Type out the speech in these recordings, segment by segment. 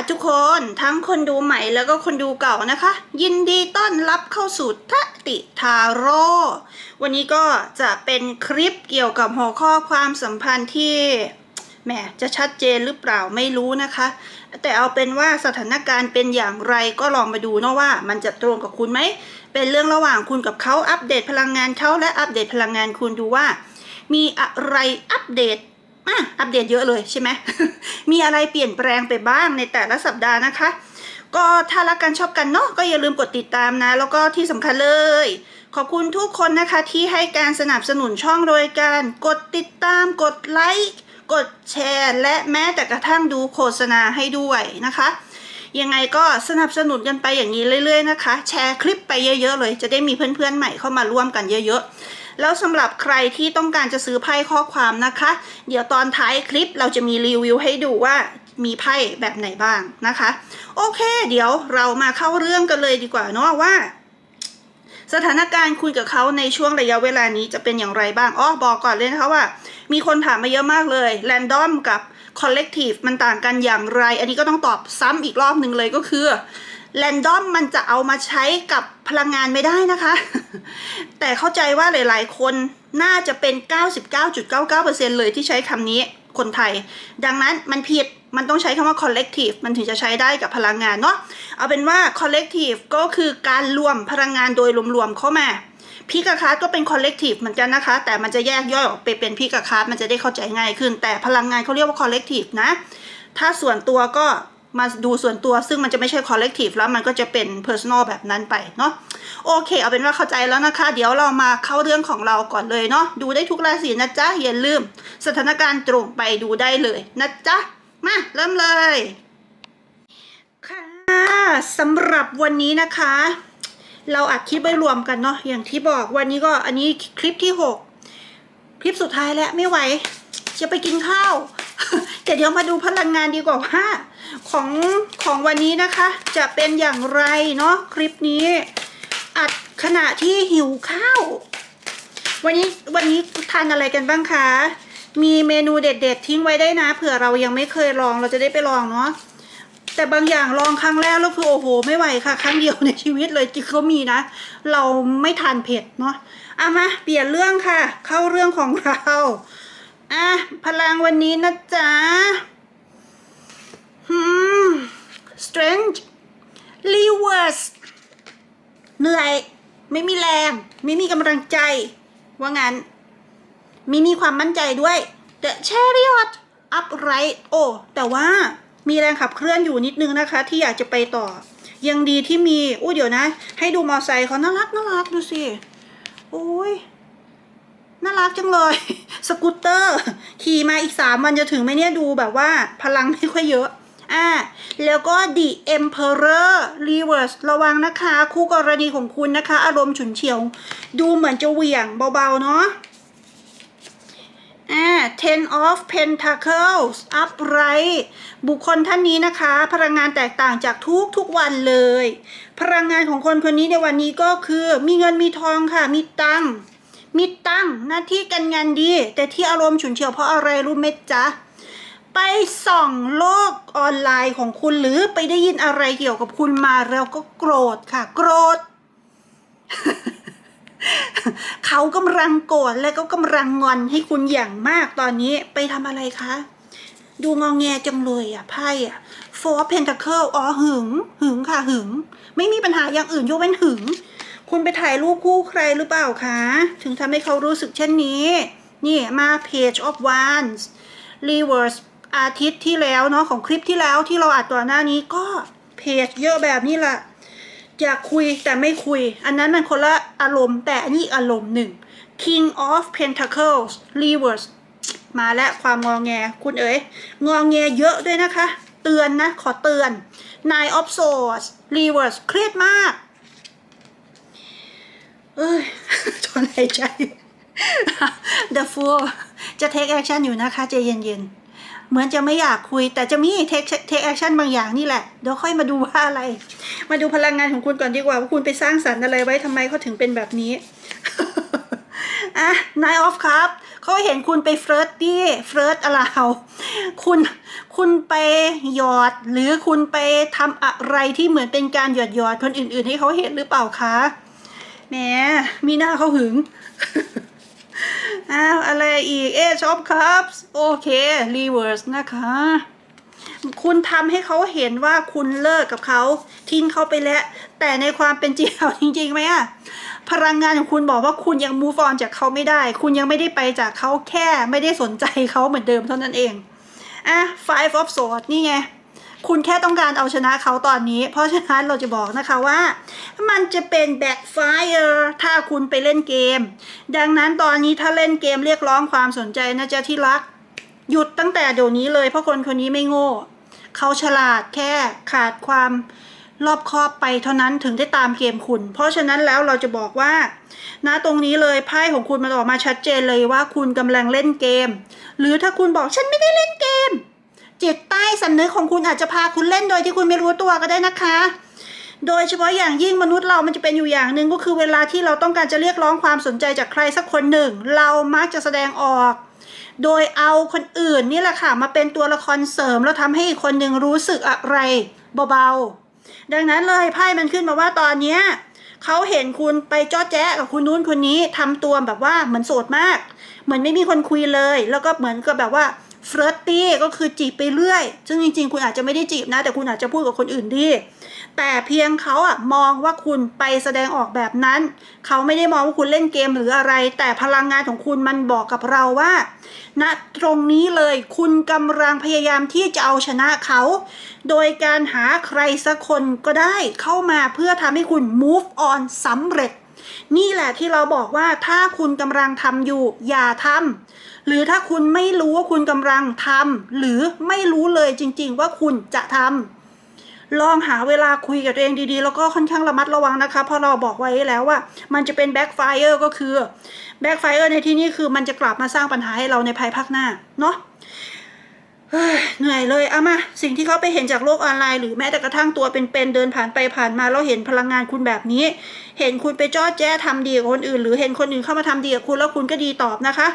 ะทุกคนทั้งคนดูใหม่แล้วก็คนดูเก่านะคะ ยินดีต้อนรับเข้าสู่ทติทาโร่วันนี้ก็จะเป็นคลิปเกี่ยวกับหัวข้อความสัมพันธ์ที่แหมจะชัดเจนหรือเปล่าไม่รู้นะคะ แต่เอาเป็นว่าสถานการณ์เป็นอย่างไรก็ลองมาดูเนาะว่ามันจะตรงกับคุณไหมเป็นเรื่องระหว่างคุณกับเขาอัปเดตพลังงานเขาและอัปเดตพลังงานคุณดูว่า มีอะไรอัปเดต อะอัปเดตเยอะเลยใช่ไหมมีอะไรเปลี่ยนแปลงไปบ้างในแต่ละสัปดาห์นะคะ ก็ถ้ารักกันชอบกันเนาะก็อย่าลืมกดติดตามนะ แล้วก็ที่สำคัญเลย ขอบคุณทุกคนนะคะที่ให้การสนับสนุนช่องโดยการกดติดตามกดไลค์กดแชร์และแม้แต่กระทั่งดูโฆษณาให้ด้วยนะคะยังไงก็สนับสนุนกันไปอย่างนี้เรื่อยๆนะคะ แชร์คลิปไปเยอะๆเลย จะได้มีเพื่อนๆใหม่เข้ามาร่วมกันเยอะๆ แล้วสำหรับใครที่ต้องการจะซื้อไพ่ข้อความนะคะ เดี๋ยวตอนท้ายคลิปเราจะมีรีวิวให้ดูว่ามีไพ่แบบไหนบ้างนะคะ โอเค เดี๋ยวเรามาเข้าเรื่องกันเลยดีกว่าเนาะว่า สถานการณ์คุยกับเขาในช่วงระยะเวลานี้จะเป็นอย่างไรบ้างอ๋อบอกก่อนเลยนะคะว่า มีคนถามมาเยอะมากเลยแรนดอมกับ Collective มันต่างกันอย่างไร อันนี้ก็ต้องตอบซ้ำอีกรอบหนึ่งเลยก็คือ Random มันจะเอามาใช้กับพลังงานไม่ได้นะคะ แต่เข้าใจว่าหลายๆ คนน่าจะเป็น 99.99%เลยที่ใช้คำนี้คนไทย ดังนั้นมันผิดมันต้องใช้คำว่า collective มันถึงจะใช้ได้กับพลังงานเนาะเอาเป็นว่า collective ก็คือการรวมพลังงานโดยรวมๆเข้ามา พิกาคาร์ดก็เป็น collective เหมือนกันนะคะ แต่มันจะแยกย่อยออกไปเป็นพิกาคาร์ดมันจะได้เข้าใจง่ายขึ้น แต่พลังงานเขาเรียกว่า collective นะ ถ้าส่วนตัวก็มาดูส่วนตัวซึ่งมันจะไม่ใช่ collective แล้วมันก็จะเป็น personal แบบนั้นไปเนาะโอเค เอาเป็นว่าเข้าใจแล้วนะคะ เดี๋ยวเรามาเข้าเรื่องของเราก่อนเลยเนาะดูได้ทุกราศีนะจ๊ะอย่าลืม สถานการณ์ตรงไปดูได้เลยนะจ๊ะมาเริ่มเลยค่ะสำหรับวันนี้นะคะ เราอัดคลิปไว้รวมกันเนาะอย่างที่บอกวันนี้ก็อันนี้คลิปที่6คลิปสุดท้ายแล้วไม่ไหวจะไปกินข้าวแต่เดี๋ยวมาดูพลังงานดีกว่าว่าของของวันนี้นะคะ จะเป็นอย่างไรเนาะคลิปนี้ อัดขณะที่หิวข้าว วันนี้วันนี้ทานอะไรกันบ้างคะมีเมนูเด็ด ๆ ทิ้งไว้ได้นะเผื่อเรายังไม่เคยลองเราจะได้ไปลองเนาะ แต่บางอย่างลองครั้งแรกแล้วคือโอ้โห ไม่ไหวค่ะ ครั้งเดียวในชีวิตเลยจริงเขามีนะ เราไม่ทานเผ็ดเนาะเอามาเปลี่ยนเรื่องค่ะ เข้าเรื่องของเราอะพลังวันนี้นะจ๊ะ hmm strength reverse เหนื่อย ไม่มีแรง ไม่มีกำลังใจ ว่างั้นมีมีความมั่นใจด้วย The Chariot upright โอ้แต่ว่า มีแรงขับเคลื่อนอยู่นิดนึงนะคะ ที่อยากจะไปต่อ ยังดีที่มีอู้เดี๋ยวนะ ให้ดูมอไซค์เขาน่ารักน่ารักดูสิโอ้ยน่ารักจังเลย สกูตเตอร์ ขี่มาอีกสามวันจะถึงไหมเนี่ยดูแบบว่าพลังไม่ค่อยเยอะอ่าแล้วก็ The Emperor Reverse ระวังนะคะ คู่กรณีของคุณนะคะ อารมณ์ฉุนเฉียว ดูเหมือนจะเหวี่ยงเบา ๆ เนาะ อ่า Ten of Pentacles upright บุคคลท่านนี้นะคะ พลังงานแตกต่างจากทุกทุกวันเลย พลังงานของคนคนนี้ในวันนี้ก็คือ มีเงินมีทองค่ะ มีตังมีตังหน้าที่การงานดี แต่ที่อารมณ์ฉุนเฉียวเพราะอะไรรู้ไหมจ๊ะไปส่องโลกออนไลน์ของคุณหรือไปได้ยินอะไรเกี่ยวกับคุณมาแล้วก็โกรธค่ะ โกรธ เขากำลังโกรธและก็กำลังงอนให้คุณอย่างมากตอนนี้ไปทำอะไรคะ ดูงองแงจังเลยอะไพ่อะ Four Pentacle อ๋อหึง หึงค่ะหึง ไม่มีปัญหาอย่างอื่นยกเว้นหึง คุณไปถ่ายรูปคู่ใครหรือเปล่าคะ ถึงทำให้เขารู้สึกเช่นนี้ นี่มา Page of Wands Reverse อาทิตย์ที่แล้วเนาะของคลิปที่แล้วที่เราอัดตัวหน้านี้ก็เพจเยอะแบบนี้แหละ อยากคุยแต่ไม่คุย อันนั้นมันคนละอารมณ์ แต่อันนี้อารมณ์หนึ่ง King of Pentacles Reverse มาแล้วความงอแงคุณเอ๋ยงอแงเยอะด้วยนะคะ เตือนนะ ขอเตือน Nine of Swords Reverse เครียดมาก เอ้ยถอนหายใจ The Fool จะ take action อยู่นะคะใจเย็นๆ เหมือนจะไม่อยากคุย แต่จะมี take take action บางอย่างนี่แหละ เดี๋ยวค่อยมาดูว่าอะไร มาดูพลังงานของคุณก่อนดีกว่าว่าคุณไปสร้างสรรค์อะไรไว้ทำไมเขาถึงเป็นแบบนี้อะ Nine of Cup เขาเห็นคุณไปเฟลิร์ตตี้เฟลิร์ตอะไรเอาคุณคุณไปหยอด หรือคุณไปทำอะไรที่เหมือนเป็นการหยอดหยอดคนอื่น ๆ ให้เขาเห็นหรือเปล่าคะแหมมีหน้าเขาหึงอ้าวอะไรอีก เอช็อปครับ โอเครีเวิร์สนะคะ คุณทำให้เขาเห็นว่าคุณเลิกกับเขาทิ้งเขาไปแล้ว แต่ในความเป็นจริงเอาจริงๆไหมอะพลังงานของคุณบอกว่าคุณยัง move on จากเขาไม่ได้ คุณยังไม่ได้ไปจากเขาแค่ไม่ได้สนใจเขาเหมือนเดิมเท่านั้นเองอะ five of swords นี่ไงคุณแค่ต้องการเอาชนะเขาตอนนี้ เพราะฉะนั้นเราจะบอกนะคะว่า มันจะเป็น backfire ถ้าคุณไปเล่นเกม ดังนั้นตอนนี้ถ้าเล่นเกมเรียกร้องความสนใจนะจ๊ะที่รัก หยุดตั้งแต่เดี๋ยวนี้เลยเพราะคนคนนี้ไม่โง่ เขาฉลาดแค่ขาดความรอบคอบไปเท่านั้นถึงได้ตามเกมคุณ เพราะฉะนั้นแล้วเราจะบอกว่าณตรงนี้เลยไพ่ของคุณมันออกมาชัดเจนเลยว่าคุณกำลังเล่นเกม หรือถ้าคุณบอกฉันไม่ได้เล่นเกม จิตใต้สำนึกของคุณอาจจะพาคุณเล่นโดยที่คุณไม่รู้ตัวก็ได้นะคะ โดยเฉพาะอย่างยิ่งมนุษย์เรามันจะเป็นอยู่อย่างหนึ่งก็คือเวลาที่เราต้องการจะเรียกร้องความสนใจจากใครสักคนหนึ่ง เรามักจะแสดงออก โดยเอาคนอื่นนี่แหละค่ะ มาเป็นตัวละครเสริมแล้วทำให้อีกคนหนึ่งรู้สึกอะไรเบาๆ ดังนั้นเลยไพ่มันขึ้นมาว่าตอนเนี้ยเขาเห็นคุณไปจ้อแจ๊กับคุณนู้นคนนี้ทำตัวแบบว่าเหมือนโสดมาก เหมือนไม่มีคนคุยเลย แล้วก็เหมือนกับแบบว่าเฟรตตี้ก็คือจีบไปเรื่อย ซึ่งจริงๆ คุณอาจจะไม่ได้จีบนะ แต่คุณอาจจะพูดกับคนอื่นดี แต่เพียงเขาอะมองว่าคุณไปแสดงออกแบบนั้น เขาไม่ได้มองว่าคุณเล่นเกมหรืออะไร แต่พลังงานของคุณมันบอกกับเราว่าณตรงนี้เลยคุณกำลังพยายามที่จะเอาชนะเขา โดยการหาใครสักคนก็ได้เข้ามาเพื่อทำให้คุณ move on สำเร็จ นี่แหละที่เราบอกว่าถ้าคุณกำลังทำอยู่อย่าทำหรือถ้าคุณไม่รู้ว่าคุณกำลังทำหรือไม่รู้เลยจริง ๆ ว่าคุณจะทำ ลองหาเวลาคุยกับตัวเองดีๆ แล้วก็ค่อนข้างระมัดระวังนะคะ เพราะเราบอกไว้แล้วว่า มันจะเป็น backfire ก็คือ backfire ในที่นี้คือมันจะกลับมาสร้างปัญหาให้เราในภายภาคหน้าเนาะเหนื่อยเลยเอามา สิ่งที่เขาไปเห็นจากโลกออนไลน์หรือแม้แต่กระทั่งตัวเป็นๆเดินผ่านไปผ่านมาแล้วเห็นพลังงานคุณแบบนี้ เห็นคุณไปจ้อแจ้ทำดีกับคนอื่น หรือเห็นคนอื่นเข้ามาทำดีกับคุณแล้วคุณก็ดีตอบนะคะ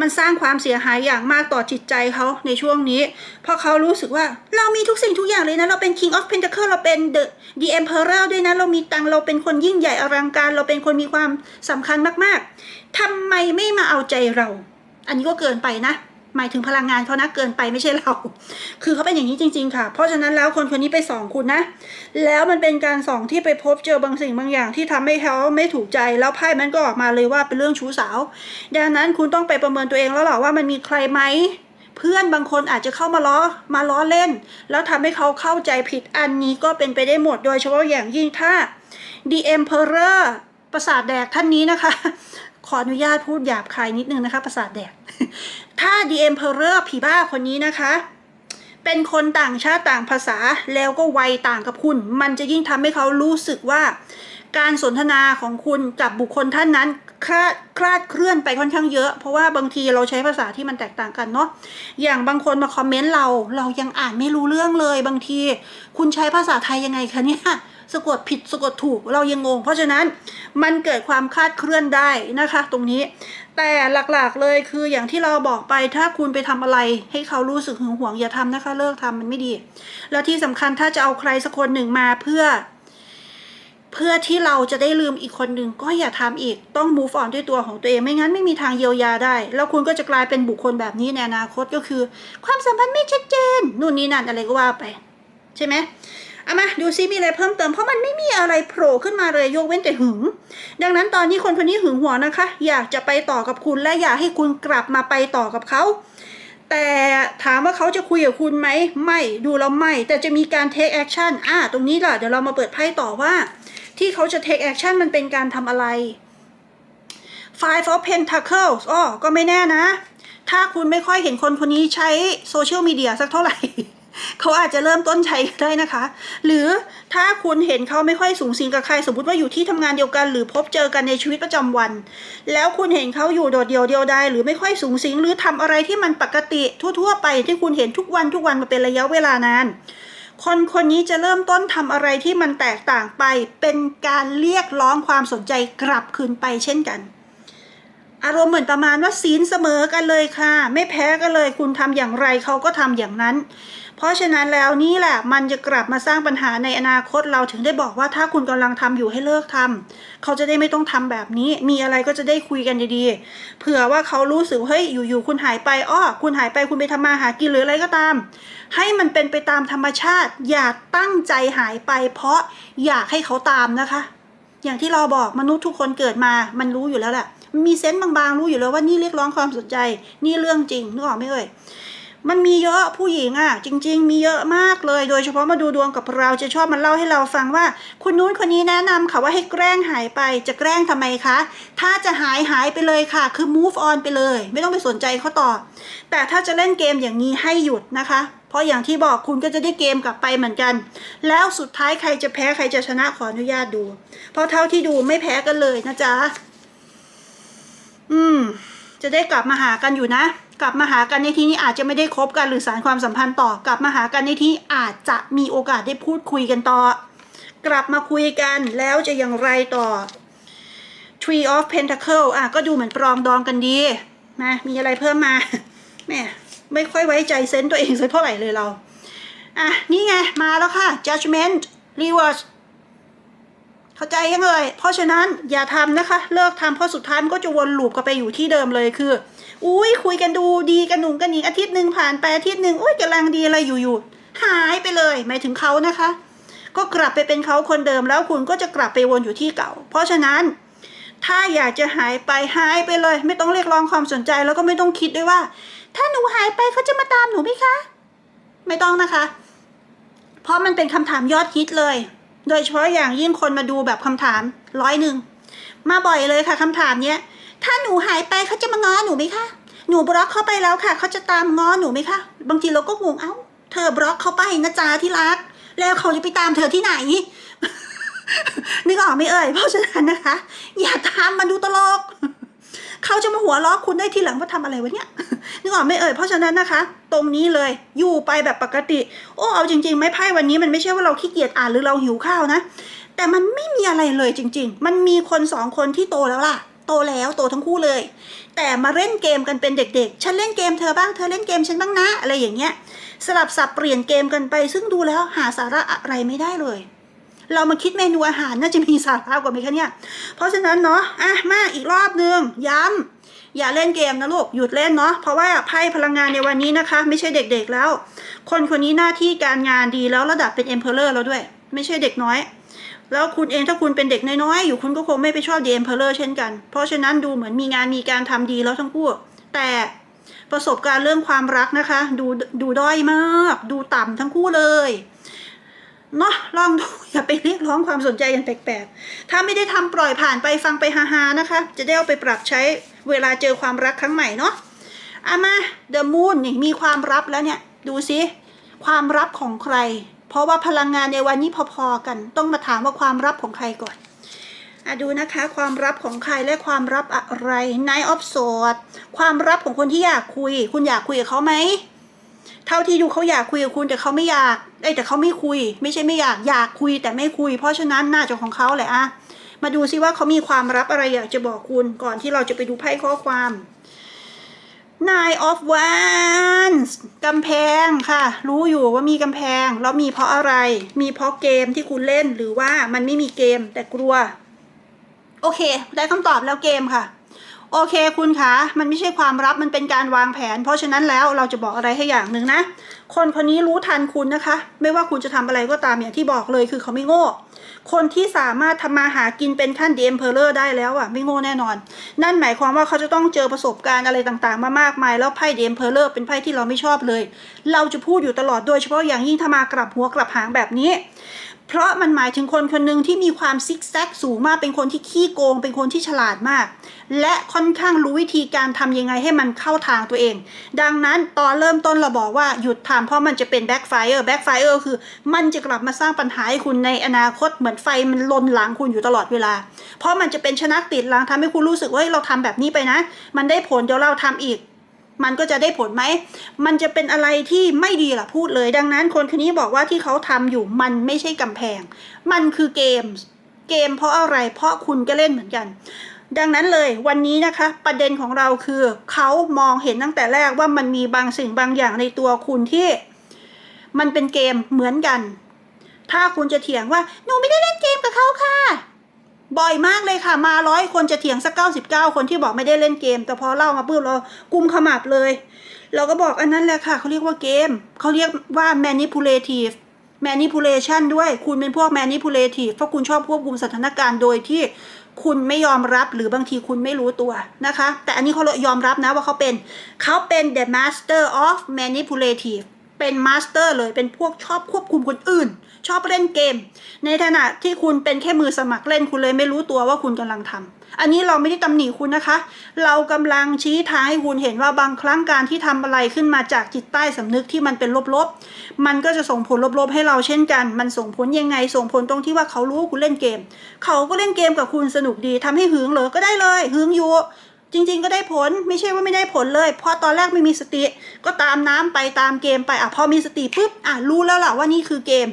มันสร้างความเสียหายอย่างมากต่อจิตใจเขาในช่วงนี้ เพราะเขารู้สึกว่าเรามีทุกสิ่งทุกอย่างเลยนะ เราเป็น King of Pentacle เราเป็น The The Emperor ด้วยนะ เรามีตังเราเป็นคนยิ่งใหญ่อลังการ เราเป็นคนมีความสำคัญมากๆทำไมไม่มาเอาใจเรา อันนี้ก็เกินไปนะ หมายถึงพลังงานเขานะเกินไปไม่ใช่เรา คือเขาเป็นอย่างนี้จริง ๆ ค่ะ เพราะฉะนั้นแล้วคนคนนี้ไปส่องคุณนะ แล้วมันเป็นการส่องที่ไปพบเจอบางสิ่งบางอย่างที่ทำให้เขาไม่ถูกใจแล้วไพ่มันก็ออกมาเลยว่าเป็นเรื่องชู้สาว ดังนั้นคุณต้องไปประเมินตัวเองแล้วหรอว่ามันมีใครไหมเพื่อนบางคนอาจจะเข้ามาล้อมาล้อเล่น แล้วทำให้เขาเข้าใจผิดอันนี้ก็เป็นไปได้หมดโดยเฉพาะอย่างยิ่งถ้า The Emperor ประสาทแดกท่านนี้นะคะ ขออนุญาตพูดหยาบคายนิดนึงนะคะประสาทแดก ถ้า The Emperor ผีบ้าคนนี้นะคะ เป็นคนต่างชาติต่างภาษาแล้วก็วัยต่างกับคุณ มันจะยิ่งทำให้เขารู้สึกว่า การสนทนาของคุณกับบุคคลท่านนั้นคลาดคลาดเคลื่อนไปค่อนข้างเยอะ เพราะว่าบางทีเราใช้ภาษาที่มันแตกต่างกันเนาะอย่างบางคนมาคอมเมนต์เราเรายังอ่านไม่รู้เรื่องเลย บางที คุณใช้ภาษาไทยยังไงคะเนี่ย สะกดผิดสะกดถูกเรายังงง เพราะฉะนั้นมันเกิดความคาดเคลื่อนได้นะคะ ตรงนี้ แต่หลักๆเลยคืออย่างที่เราบอกไปถ้าคุณไปทำอะไร ให้เขารู้สึกหึงหวงอย่าทำนะคะ เลิกทำมันไม่ดี แล้วที่สำคัญถ้าจะเอาใครสักคนหนึ่งมาเพื่อเพื่อที่เราจะได้ลืมอีกคนหนึ่งก็อย่าทำอีกต้อง move on ด้วยตัวของตัวเองไม่งั้นไม่มีทางเยียวยาได้ แล้วคุณก็จะกลายเป็นบุคคลแบบนี้ในอนาคตก็คือ ความสัมพันธ์ไม่ชัดเจน นู่นนี่นั่นอะไรก็ว่าไป ใช่ไหม เอามาดูซิมีอะไรเพิ่มเติมเพราะมันไม่มีอะไรโผล่ขึ้นมาเลยยกเว้นแต่หึง ดังนั้นตอนนี้คนคนนี้หึงหวงนะคะ อยากจะไปต่อกับคุณและอยากให้คุณกลับมาไปต่อกับเขาแต่ถามว่าเขาจะคุยกับคุณไหมไม่ดูแล้วไม่ แต่จะมีการ take action อ่าตรงนี้ล่ะเดี๋ยวเรามาเปิดไพ่ต่อว่า ที่เขาจะ take action มันเป็นการทำอะไร Five of Pentacles อ๋อก็ไม่แน่นะ ถ้าคุณไม่ค่อยเห็นคนคนนี้ใช้โซเชียลมีเดียสักเท่าไหร่ เขาอาจจะเริ่มต้นใช้ได้นะคะ หรือถ้าคุณเห็นเขาไม่ค่อยสูงสิงกับใคร สมมติว่าอยู่ที่ทำงานเดียวกัน หรือพบเจอกันในชีวิตประจำวัน แล้วคุณเห็นเขาอยู่โดดเดี่ยวเดียวดายหรือไม่ค่อยสูงสิง หรือทำอะไรที่มันปกติทั่ว ๆ ไปที่คุณเห็นทุกวันทุกวันมาเป็นระยะเวลานานคนคนนี้จะเริ่มต้นทำอะไรที่มันแตกต่างไป เป็นการเรียกร้องความสนใจกลับคืนไปเช่นกัน อารมณ์เหมือนประมาณว่าศีลเสมอกันเลยค่ะ ไม่แพ้กันเลย คุณทำอย่างไรเขาก็ทำอย่างนั้น เพราะฉะนั้นแล้วนี่แหละมันจะกลับมาสร้างปัญหาในอนาคตเราถึงได้บอกว่าถ้าคุณกำลังทำอยู่ให้เลิกทำเขาจะได้ไม่ต้องทำแบบนี้ มีอะไรก็จะได้คุยกันดีๆเผื่อว่าเขารู้สึกเฮ้ยอยู่ๆคุณหายไปอ้อคุณหายไปคุณไปทำมาหากินหรืออะไรก็ตาม ให้มันเป็นไปตามธรรมชาติ อย่าตั้งใจหายไป เพราะอยากให้เขาตามนะคะ อย่างที่เราบอกมนุษย์ทุกคนเกิดมามันรู้อยู่แล้วแหละมีเซนต์บางๆ รู้อยู่แล้วว่านี่เรียกร้องความสนใจ นี่เรื่องจริงนึกออกไหมเอ่ย มันมีเยอะผู้หญิงอะ จริง ๆ มีเยอะมากเลย โดยเฉพาะมาดูดวงกับเราจะชอบมันเล่าให้เราฟังว่า คนนู้นคนนี้แนะนำค่ะว่าให้แกล้งหายไปจะแกล้งทำไมคะ ถ้าจะหายหายไปเลยค่ะ คือ move on ไปเลย ไม่ต้องไปสนใจเขาต่อ แต่ถ้าจะเล่นเกมอย่างนี้ให้หยุดนะคะ เพราะอย่างที่บอกคุณก็จะได้เกมกลับไปเหมือนกัน แล้วสุดท้ายใครจะแพ้ใครจะชนะขออนุญาตดู เพราะเท่าที่ดูไม่แพ้กันเลยนะจ๊ะอืม จะได้กลับมาหากันอยู่นะ กลับมาหากันในที่นี้อาจจะไม่ได้คบกันหรือสารความสัมพันธ์ต่อกลับมาหากันในที่อาจจะมีโอกาสได้พูดคุยกันต่อ กลับมาคุยกันแล้วจะอย่างไรต่อ Tree of Pentacle อะก็ดูเหมือนปรองดองกันดีนะมีอะไรเพิ่มมาแม่ไม่ค่อยไว้ใจเซนต์ตัวเองสักเท่าไหร่เลยเรา อะ นี่ไง มาแล้วค่ะ Judgment Reverse เข้าใจยังเลยเพราะฉะนั้นอย่าทำนะคะ เลิกทำเพราะสุดท้ายมันก็จะวนลูปกลับไปอยู่ที่เดิมเลยคือ อุ้ยคุยกันดูดีกันหนุ่งกันหนิงอาทิตย์หนึ่งผ่านไปอาทิตย์หนึ่งอุ้ยกำลังดีอะไรอยู่ๆหายไปเลยหมายถึงเขานะคะ ก็กลับไปเป็นเขาคนเดิมแล้วคุณก็จะกลับไปวนอยู่ที่เก่า เพราะฉะนั้น ถ้าอยากจะหายไปหายไปเลย ไม่ต้องเรียกร้องความสนใจแล้วก็ไม่ต้องคิดด้วยว่า ถ้าหนูหายไปเขาจะมาตามหนูไหมคะ ไม่ต้องนะคะ เพราะมันเป็นคำถามยอดฮิตเลย โดยเฉพาะอย่างยิ่งคนมาดูแบบคำถามร้อยหนึ่งมาบ่อยเลยค่ะคำถามเนี้ย ถ้าหนูหายไปเขาจะมาง้อหนูไหมคะหนูบล็อกเขาไปแล้วค่ะเขาจะตามง้อหนูไหมคะบางทีเราก็งงเอ้า เธอบล็อกเขาไปนะจ๊ะที่รัก แล้วเขาจะไปตามเธอที่ไหนนึกออกไหมเอ่ยเพราะฉะนั้นนะคะ อย่าตามมาดูตลก เขาจะมาหัวล้อคุณได้ทีหลังว่าทำอะไรวะเนี่ยนึกออกไหม่เอ่ยเพราะฉะนั้นนะคะ ตรงนี้เลยอยู่ไปแบบปกติ โอ้เอาจริงๆไม่ไพ่วันนี้มันไม่ใช่ว่าเราขี้เกียจอ่านหรือเราหิวข้าวนะ แต่มันไม่มีอะไรเลยจริง ๆ มันมีคนสองคนที่โตแล้วล่ะโตแล้วโตทั้งคู่เลย แต่มาเล่นเกมกันเป็นเด็กๆ ฉันเล่นเกมเธอบ้างเธอเล่นเกมฉันบ้างนะ อะไรอย่างเงี้ย สลับสับเปลี่ยนเกมกันไป ซึ่งดูแล้วหาสาระอะไรไม่ได้เลย เรามาคิดเมนูอาหารน่าจะมีสาระกว่าไหมคะเนี่ย เพราะฉะนั้นเนาะอะมาอีกรอบนึงย้ำอย่าเล่นเกมนะลูกหยุดเล่นเนาะเพราะว่าไพ่พลังงานในวันนี้นะคะ ไม่ใช่เด็กๆแล้ว คนคนนี้หน้าที่การงานดีแล้วระดับเป็น Emperor แล้วด้วย ไม่ใช่เด็กน้อยแล้วคุณเองถ้าคุณเป็นเด็กน้อยๆอยู่คุณก็คงไม่ไปชอบ The Emperor เช่นกัน เพราะฉะนั้นดูเหมือนมีงานมีการทำดีแล้วทั้งคู่แต่ประสบการณ์เรื่องความรักนะคะ ดูดูด้อยมาก ดูต่ำทั้งคู่เลย เนาะลองดูอย่าไปเรียกร้องความสนใจกันแปลกๆ ถ้าไม่ได้ทำปล่อยผ่านไปฟังไปฮาๆนะคะ จะได้เอาไปปรับใช้เวลาเจอความรักครั้งใหม่เนาะอามา The Moon นี่มีความลับแล้วเนี่ย ดูสิความลับของใคร เพราะว่าพลังงานในวันนี้พอๆกัน ต้องมาถามว่าความลับของใครก่อนอะดูนะคะความลับของใครและความลับอะไร Nine of Swords ความลับของคนที่อยากคุย คุณอยากคุยกับเขาไหม เท่าที่ดูเขาอยากคุยกับคุณแต่เขาไม่อยากเอ้แต่เขาไม่คุย ไม่ใช่ไม่อยากอยากคุยแต่ไม่คุย เพราะฉะนั้นหน่าจะของเขาแหละอะมาดูซิว่าเขามีความลับอะไรอยากจะบอกคุณก่อนที่เราจะไปดูไพ่ข้อความ Nine of Wands กำแพงค่ะ รู้อยู่ว่ามีกำแพง แล้วมีเพราะอะไร มีเพราะเกมที่คุณเล่นหรือว่ามันไม่มีเกมแต่กลัว โอเค ได้คำตอบแล้วเกมค่ะ โอเคคุณคะมันไม่ใช่ความลับมันเป็นการวางแผน เพราะฉะนั้นแล้วเราจะบอกอะไรให้อย่างหนึ่งนะ คนคนนี้รู้ทันคุณนะคะ ไม่ว่าคุณจะทำอะไรก็ตามอย่างที่บอกเลยคือเขาไม่โง่คนที่สามารถทำมาหากินเป็นขั้นเดมเพลเลอร์ได้แล้วอะไม่โง่แน่นอน นั่นหมายความว่าเขาจะต้องเจอประสบการณ์อะไรต่างๆ มามากมาย แล้วไพ่เดมเพลเลอร์เป็นไพ่ที่เราไม่ชอบเลย เราจะพูดอยู่ตลอดโดยเฉพาะอย่างยิ่งถ้ามากลับหัวกลับหางแบบนี้ เพราะมันหมายถึงคนคนหนึ่งที่มีความซิกแซกสูงมาก เป็นคนที่ขี้โกง เป็นคนที่ฉลาดมาก และค่อนข้างรู้วิธีการทำยังไงให้มันเข้าทางตัวเอง ดังนั้นตอนเริ่มต้นเราบอกว่าหยุดทำเพราะมันจะเป็นแบ็กไฟเออร์แบ็กไฟเออร์คือมันจะกลับมาสร้างปัญหาให้คุณในอนาคตเหมือนไฟมันลนหลังคุณอยู่ตลอดเวลา เพราะมันจะเป็นชนักติดหลังทำให้คุณรู้สึกว่าเราทำแบบนี้ไปนะ มันได้ผลเดี๋ยวเราทำอีก มันก็จะได้ผลไหม มันจะเป็นอะไรที่ไม่ดีล่ะพูดเลย ดังนั้นคนคนนี้บอกว่าที่เขาทำอยู่มันไม่ใช่กำแพง มันคือเกม เกมเพราะอะไร เพราะคุณก็เล่นเหมือนกัน ดังนั้นเลยวันนี้นะคะ ประเด็นของเราคือเขามองเห็นตั้งแต่แรกว่ามันมีบางสิ่งบางอย่างในตัวคุณที่ มันเป็นเกมเหมือนกัน ถ้าคุณจะเถียงว่าหนูไม่ได้เล่นเกมกับเขาค่ะ บ่อยมากเลยค่ะ มาร้อยคนจะเถียงสักเก้าสิบเก้าคนที่บอกไม่ได้เล่นเกม แต่พอเล่ามาปุ๊บเรากุมขมับเลย เราก็บอกอันนั้นแหละค่ะเขาเรียกว่าเกมเขาเรียกว่า manipulative manipulation ด้วยคุณเป็นพวก manipulative เพราะคุณชอบควบคุมสถานการณ์โดยที่คุณไม่ยอมรับหรือบางทีคุณไม่รู้ตัวนะคะ แต่อันนี้เขายอมรับนะว่าเขาเป็นเขาเป็น the master of manipulative เป็น master เลยเป็นพวกชอบควบคุมคนอื่น ชอบเล่นเกม ในขณะที่คุณเป็นแค่มือสมัครเล่นคุณเลยไม่รู้ตัวว่าคุณกำลังทำอันนี้เราไม่ได้ตำหนิคุณนะคะ เรากำลังชี้ทางให้คุณเห็นว่าบางครั้งการที่ทำอะไรขึ้นมาจากจิตใต้สำนึกที่มันเป็นลบๆ มันก็จะส่งผลลบๆให้เราเช่นกัน มันส่งผลยังไงส่งผลตรงที่ว่าเขารู้ว่าคุณเล่นเกม เขาก็เล่นเกมกับคุณสนุกดีทำให้หึงเหรอก็ได้เลยหึงอยู่ จริง ๆ ก็ได้ผลไม่ใช่ว่าไม่ได้ผลเลย เพราะตอนแรกไม่มีสติ ก็ตามน้ำไปตามเกมไปอะพอมีสติปุ๊บอะรู้แล้วล่ะว่านี่คือเกม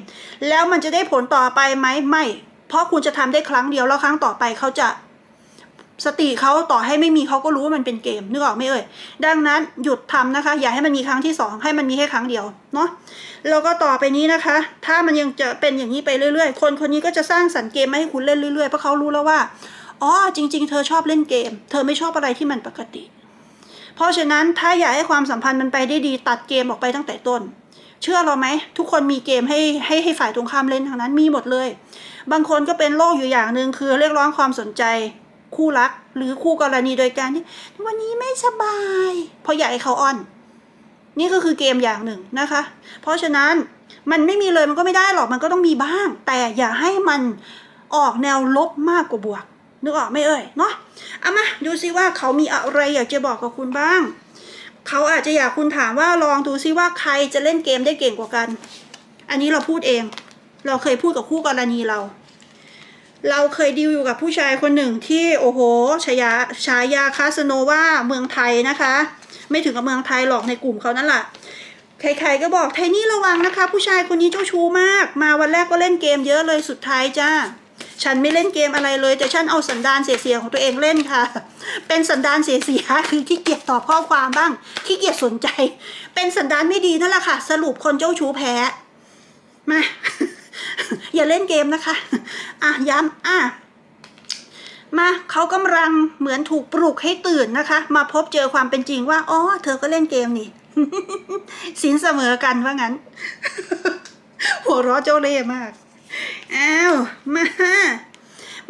แล้วมันจะได้ผลต่อไปไหมไม่ เพราะคุณจะทำได้ครั้งเดียวแล้วครั้งต่อไปเขาจะสติเขาต่อให้ไม่มีเขาก็รู้ว่ามันเป็นเกมนึกออกไหมเอ่ยดังนั้นหยุดทำนะคะ อย่าให้มันมีครั้งที่สองให้มันมีแค่ครั้งเดียวเนาะแล้วก็ต่อไปนี้นะคะ ถ้ามันยังจะเป็นอย่างนี้ไปเรื่อย ๆ คนคนนี้ก็จะสร้างสรรค์เกมมาให้คุณเล่นเรื่อยๆเพราะเขารู้แล้วว่า อ๋อจริง ๆ เธอชอบเล่นเกม เธอไม่ชอบอะไรที่มันปกติ เพราะฉะนั้นถ้าอยากให้ความสัมพันธ์มันไปได้ดีตัดเกมออกไปตั้งแต่ต้น เชื่อเราไหม ทุกคนมีเกมให้ให้ให้ฝ่ายตรงข้ามเล่นทางนั้นมีหมดเลย บางคนก็เป็นโรคอยู่อย่างหนึ่งคือเรียกร้องความสนใจคู่รักหรือคู่กรณีโดยการที่วันนี้ไม่สบายเพราะอยากให้เขาอ้อน นี่ก็คือเกมอย่างหนึ่งนะคะ เพราะฉะนั้นมันไม่มีเลยมันก็ไม่ได้หรอกมันก็ต้องมีบ้าง แต่อย่าให้มันออกแนวลบมากกว่าบวก นึกออกไหม่เอ่ยเนาะเอามาดูซิว่าเขามีอะไรอยากจะบอกกับคุณบ้าง เขาอาจจะอยากคุณถามว่าลองดูซิว่าใครจะเล่นเกมได้เก่งกว่ากัน อันนี้เราพูดเอง เราเคยพูดกับคู่กรณีเรา เราเคยดีลอยู่กับผู้ชายคนหนึ่งที่โอ้โหฉายาฉายาคาสโนวาเมืองไทยนะคะ ไม่ถึงกับเมืองไทยหรอกในกลุ่มเขานั่นแหละใครๆก็บอกไทนี่ระวังนะคะ ผู้ชายคนนี้เจ้าชู้มาก มาวันแรกก็เล่นเกมเยอะเลยสุดท้ายจ้า ฉันไม่เล่นเกมอะไรเลย แต่ฉันเอาสันดานเสียๆของตัวเองเล่นค่ะ เป็นสันดานเสียๆคือขี้เกียจตอบข้อความบ้างขี้เกียจสนใจ เป็นสันดานไม่ดีนั่นแหละค่ะ สรุปคนเจ้าชู้แพ้มาอย่าเล่นเกมนะคะ อะย้ำอะมาเขากำลังเหมือนถูกปลุกให้ตื่นนะคะ มาพบเจอความเป็นจริงว่าอ๋อเธอก็เล่นเกมนี่สินเสมอกันว่างั้น หัวเราะเจ้าเล่ห์มาก อ้าวมา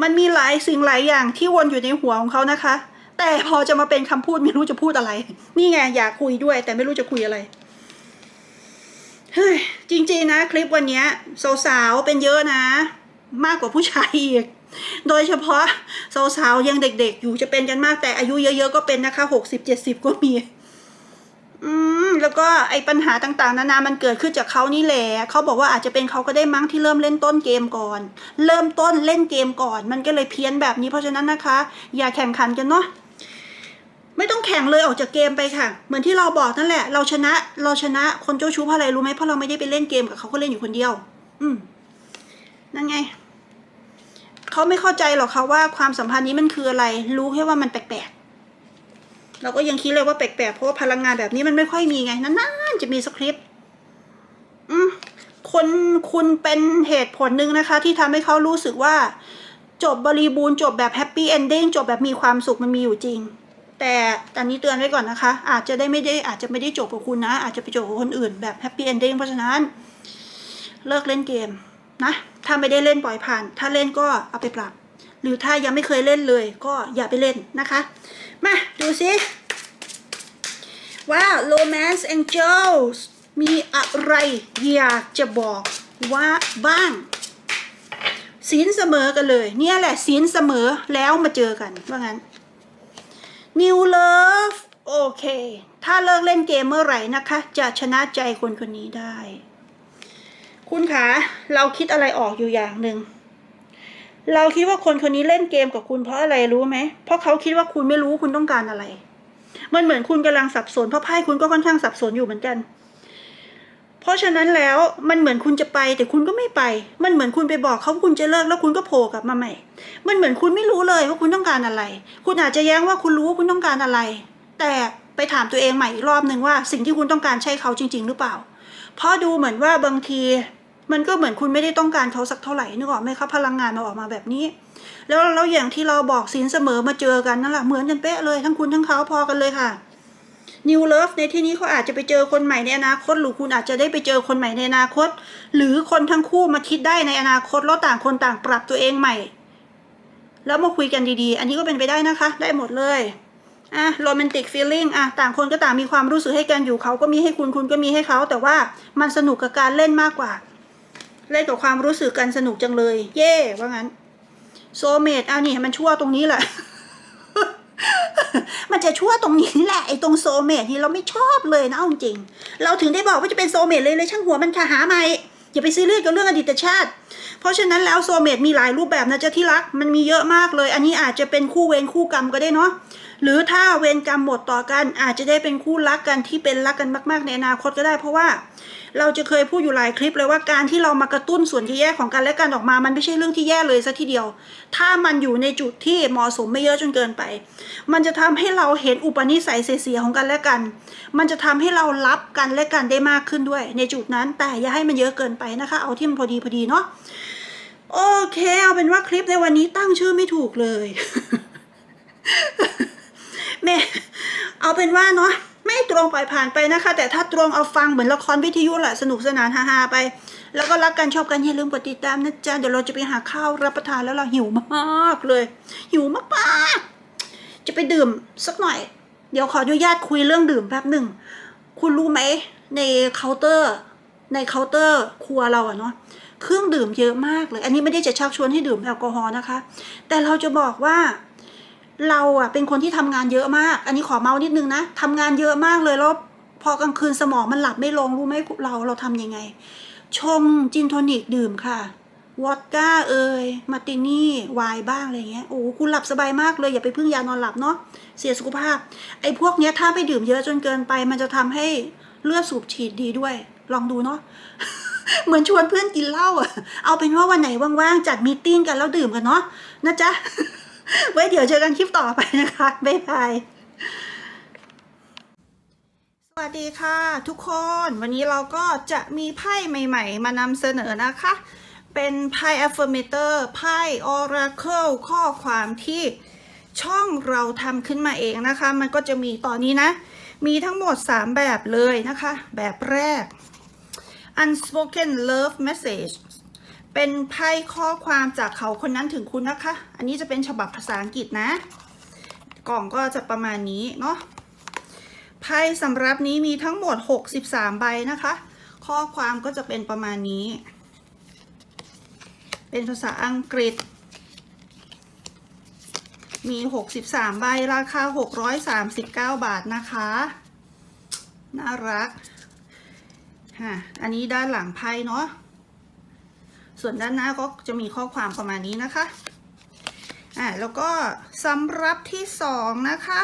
มันมีหลายสิ่งหลายอย่างที่วนอยู่ในหัวของเขานะคะ แต่พอจะมาเป็นคำพูดไม่รู้จะพูดอะไร นี่ไงอยากคุยด้วย แต่ไม่รู้จะคุยอะไรเฮ้ยจริงๆนะคลิปวันนี้สาวๆเป็นเยอะนะ มากกว่าผู้ชายอีก โดยเฉพาะสาวๆยังเด็กๆ อยู่จะเป็นกันมากแต่อายุเยอะๆก็เป็นนะคะหกสิบเจ็ดสิบก็มี อืมแล้วก็ไอ้ปัญหาต่างๆ นานามันเกิดขึ้นจากเขานี่แหละเขาบอกว่าอาจจะเป็นเขาก็ได้มั้งที่เริ่มเล่นต้นเกมก่อน เริ่มต้นเล่นเกมก่อน มันก็เลยเพี้ยนแบบนี้เพราะฉะนั้นนะคะ อย่าแข่งขันกันเนาะไม่ต้องแข่งเลยออกจากเกมไปค่ะ เหมือนที่เราบอกนั่นแหละ เราชนะ เราชนะคนเจ้าชู้เพราะอะไรรู้ไหมเพราะเราไม่ได้ไปเล่นเกมกับเขาก็เล่นอยู่คนเดียว อืมนั่นไงเขาไม่เข้าใจหรอกค่ะว่าความสัมพันธ์นี้มันคืออะไร รู้แค่ว่ามันแปลกๆ เราก็ยังคิดเลยว่าแปลกๆเพราะว่าพลังงานแบบนี้มันไม่ค่อยมีไงนานๆจะมีสคริปต์คนคุณเป็นเหตุผลหนึ่งนะคะ ที่ทำให้เขารู้สึกว่า จบบริบูรณ์จบแบบแฮปปี้เอนดิ้งจบแบบมีความสุขมันมีอยู่จริง แต่ตอนนี้เตือนไว้ก่อนนะคะ อาจจะได้ไม่ได้อาจจะไม่ได้จบกับคุณนะ อาจจะไปจบกับคนอื่นแบบแฮปปี้เอนดิ้งเพราะฉะนั้น เลิกเล่นเกมนะถ้าไม่ได้เล่นปล่อยผ่าน ถ้าเล่นก็เอาไปปรับ หรือถ้ายังไม่เคยเล่นเลย ก็อย่าไปเล่นนะคะ มาดูซิว่า Romance Angels มีอะไรอยากจะบอกว่าบ้างศีลเสมอกันเลย เนี่ยแหละศีลเสมอแล้วมาเจอกันว่างั้น New Love โอเค ถ้าเลิกเล่นเกมเมื่อไหร่นะคะ จะชนะใจคนคนนี้ได้ คุณคะเราคิดอะไรออกอยู่อย่างหนึ่ง เราคิดว่าคนคนนี้เล่นเกมกับคุณเพราะอะไรรู้ไหม เพราะเขาคิดว่าคุณไม่รู้คุณต้องการอะไร มันเหมือนคุณกำลังสับสนเพราะไพ่คุณก็ค่อนข้างสับสนอยู่เหมือนกัน เพราะฉะนั้นแล้วมันเหมือนคุณจะไปแต่คุณก็ไม่ไป มันเหมือนคุณไปบอกเขาคุณจะเลิกแล้วคุณก็โผล่กลับมาใหม่ มันเหมือนคุณไม่รู้เลยว่าคุณต้องการอะไร คุณอาจจะแย้งว่าคุณรู้ว่าคุณต้องการอะไร แต่ไปถามตัวเองใหม่อีกรอบหนึ่งว่า สิ่งที่คุณต้องการใช่เขาจริง ๆ หรือเปล่า เพราะดูเหมือนว่าบางที มันก็เหมือนคุณไม่ได้ต้องการเขาสักเท่าไหร่นึกออกไหมครับพลังงานมันออกมาแบบนี้ แล้วแล้วอย่างที่เราบอกสินเสมอมาเจอกันนั่นแหละเหมือนกันเป๊ะเลยทั้งคุณทั้งเขาพอกันเลยค่ะ New Love ในที่นี้เขาอาจจะไปเจอคนใหม่ในอนาคต หรือคุณอาจจะได้ไปเจอคนใหม่ในอนาคต หรือคนทั้งคู่มาคิดได้ในอนาคตแล้วต่างคนต่างปรับตัวเองใหม่ แล้วมาคุยกันดีๆ อันนี้ก็เป็นไปได้นะคะ ได้หมดเลยอะโรแมนติกฟีลลิ่งอะต่างคนก็ต่างมีความรู้สึกให้กันอยู่เขาก็มีให้คุณคุณก็มีให้เขาแต่ว่ามันสนุกกับการเล่นมากกว่า เล่นกับความรู้สึกกันสนุกจังเลย เย่ว่างั้น โซเมดอะนี่มันชั่วตรงนี้แหละ มันจะชั่วตรงนี้แหละไอ้ตรงโซเมดนี่เราไม่ชอบเลยนะเอาจริง เราถึงได้บอกว่าจะเป็นโซเมดเลยเลยช่างหัวมันค่ะหาใหม่อย่าไปซีเรียสกับเรื่องอดีตชาติ เพราะฉะนั้นแล้วโซเมดมีหลายรูปแบบนะจ๊ะที่รัก มันมีเยอะมากเลย อันนี้อาจจะเป็นคู่เวรคู่กรรมก็ได้เนาะ หรือถ้าเวรกรรมหมดต่อกันอาจจะได้เป็นคู่รักกันที่เป็นรักกันมาก ๆ ในอนาคตก็ได้ เพราะว่า เราจะเคยพูดอยู่หลายคลิปเลยว่าการที่เรามากระตุ้นส่วนที่แย่ของกันและกันออกมา มันไม่ใช่เรื่องที่แย่เลยสัทีเดียว ถ้ามันอยู่ในจุดที่เหมาะสมไม่เยอะจนเกินไป มันจะทำให้เราเห็นอุปนิสัยเสียๆของกันและกัน มันจะทำให้เรารับกันและกันได้มากขึ้นด้วย ในจุดนั้นแต่อย่าให้มันเยอะเกินไปนะคะ เอาที่มันพอดีพอดีเนาะโอเค เอาเป็นว่าคลิปในวันนี้ตั้งชื่อไม่ถูกเลยแม่เอาเป็นว่าเนาะ ไม่ตรงปล่อยผ่านไปนะคะ แต่ถ้าตรงเอาฟังเหมือนละครวิทยุแหละสนุกสนานฮาๆไป แล้วก็รักกันชอบกันอย่าลืมกดติดตามนะจ๊ะเดี๋ยวเราจะไปหาข้าวรับประทานแล้วเราหิวมากเลย หิวมากๆ จะไปดื่มสักหน่อย เดี๋ยวขออนุญาตคุยเรื่องดื่มแป๊บหนึ่งคุณรู้ไหมในเคาน์เตอร์ในเคาน์เตอร์ครัวเราอะเนาะเครื่องดื่มเยอะมากเลย อันนี้ไม่ได้จะชักชวนให้ดื่มแอลกอฮอล์นะคะ แต่เราจะบอกว่า เราอะเป็นคนที่ทำงานเยอะมาก อันนี้ขอเมานิดนึงนะทำงานเยอะมากเลยแล้วพอกลางคืนสมองมันหลับไม่ลงรู้ไหมเราเราทำยังไง ชงจินโทนิกดื่มค่ะวอดก้าเอยมาร์ตินี่ไวน์บ้างอะไรเงี้ยโอ้คุณหลับสบายมากเลยอย่าไปพึ่งยานอนหลับเนาะเสียสุขภาพ ไอ้พวกเนี้ยถ้าไปดื่มเยอะจนเกินไป มันจะทำให้เลือดสูบฉีดดีด้วย ลองดูเนาะเหมือนชวนเพื่อนกินเหล้าอะเอาเป็นว่าวันไหนว่างๆจัดมีตติ้งกันแล้วดื่มกันเนาะนะจ๊ะ ไว้เดี๋ยวเจอกันคลิปต่อไปนะคะ บ๊ายบาย สวัสดีค่ะ ทุกคน วันนี้เราก็จะมีไพ่ใหม่ ๆ มานำเสนอนะคะ เป็นไพ่ affirmator ไพ่ oracle ข้อความที่ช่องเราทำขึ้นมาเองนะคะ มันก็จะมีตอนนี้นะ มีทั้งหมด 3 แบบเลยนะคะ แบบแรก unspoken love message เป็นไพ่ข้อความจากเขาคนนั้นถึงคุณนะคะ อันนี้จะเป็นฉบับภาษาอังกฤษนะ กล่องก็จะประมาณนี้เนาะ ไพ่สำรับนี้มีทั้งหมด 63 ใบนะคะ ข้อความก็จะเป็นประมาณนี้ เป็นภาษาอังกฤษ มี 63 ใบ ราคา 639 บาทนะคะ น่ารัก ฮะ อันนี้ด้านหลังไพ่เนาะ ส่วนด้านหน้าก็จะมีข้อความประมาณนี้นะคะอ่าแล้วก็สำหรับที่สองนะคะ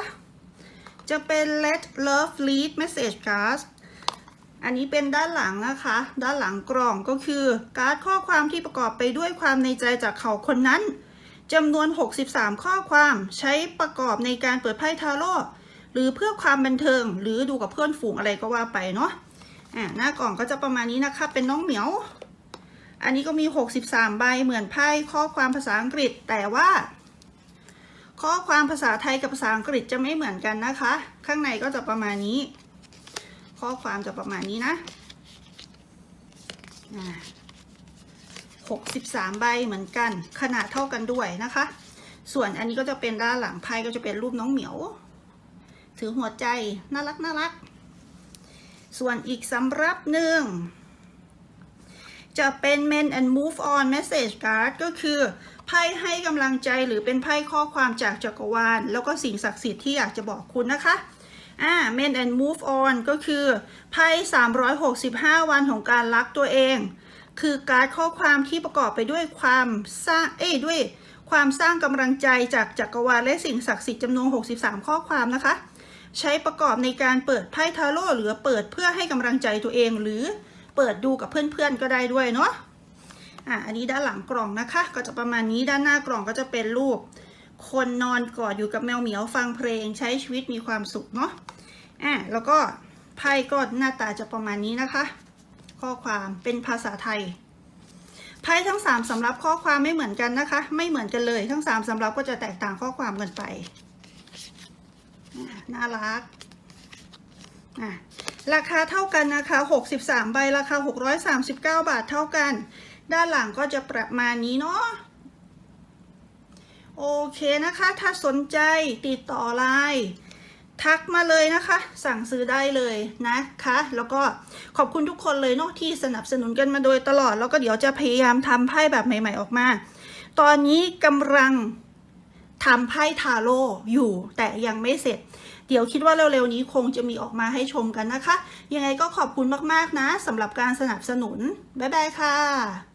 จะเป็น let love lead message card อันนี้เป็นด้านหลังนะคะ ด้านหลังกล่องก็คือ การ์ดข้อความที่ประกอบไปด้วยความในใจจากเขาคนนั้นจำนวน 63 ข้อความใช้ประกอบในการเปิดไพ่ทาโร่หรือเพื่อความบันเทิง หรือดูกับเพื่อนฝูงอะไรก็ว่าไปเนาะอ่าหน้ากล่องก็จะประมาณนี้นะคะ เป็นน้องเหมียว อันนี้ก็มี 63 ใบเหมือนไพ่ข้อความภาษาอังกฤษ แต่ว่า ข้อความภาษาไทยกับภาษาอังกฤษจะไม่เหมือนกันนะคะ ข้างในก็จะประมาณนี้ ข้อความจะประมาณนี้นะหกสิบสามใบเหมือนกัน ขนาดเท่ากันด้วยนะคะ ส่วนอันนี้ก็จะเป็นด้านหลังไพ่ก็จะเป็นรูปน้องเหมียว ถือหัวใจน่ารักน่ารัก ส่วนอีกสำรับหนึ่ง จะเป็น Men and Move On Message Card ก็คือไพ่ให้กำลังใจหรือเป็นไพ่ข้อความจากจักรวาล แล้วก็สิ่งศักดิ์สิทธิ์ที่อยากจะบอกคุณนะคะอ่า Men and Move On ก็คือไพ่365 วันของการรักตัวเอง คือการข้อความที่ประกอบไปด้วยความสร้างเอ้ด้วยความสร้างกำลังใจจากจักรวาลและสิ่งศักดิ์สิทธิ์จำนวน 63 ข้อความนะคะ ใช้ประกอบในการเปิดไพ่ทาโร่หรือเปิดเพื่อให้กำลังใจตัวเองหรือ เปิดดูกับเพื่อนๆก็ได้ด้วยเนาะอะอันนี้ด้านหลังกล่องนะคะ ก็จะประมาณนี้ด้านหน้ากล่องก็จะเป็นรูป คนนอนกอดอยู่กับแมวเหมียวฟังเพลงใช้ชีวิตมีความสุขเนาะอะแล้วก็ไพ่ก็หน้าตาจะประมาณนี้นะคะ ข้อความเป็นภาษาไทยไพ่ทั้งสามสำรับข้อความไม่เหมือนกันนะคะ ไม่เหมือนกันเลยทั้งสามสำรับก็จะแตกต่างข้อความกันไปน่ารักอะ ราคาเท่ากันนะคะ 63 ใบราคา 639 บาทเท่ากัน ด้านหลังก็จะประมาณนี้เนาะโอเคนะคะ ถ้าสนใจติดต่อไลน์ทักมาเลยนะคะ สั่งซื้อได้เลยนะคะ แล้วก็ขอบคุณทุกคนเลยเนาะที่สนับสนุนกันมาโดยตลอด แล้วก็เดี๋ยวจะพยายามทำไพ่แบบใหม่ ๆออกมา ตอนนี้กำลังทำไพ่ทาโร่อยู่แต่ยังไม่เสร็จ เดี๋ยวคิดว่าเร็วๆนี้คงจะมีออกมาให้ชมกันนะคะ ยังไงก็ขอบคุณมากๆนะสำหรับการสนับสนุน บ๊ายบายค่ะ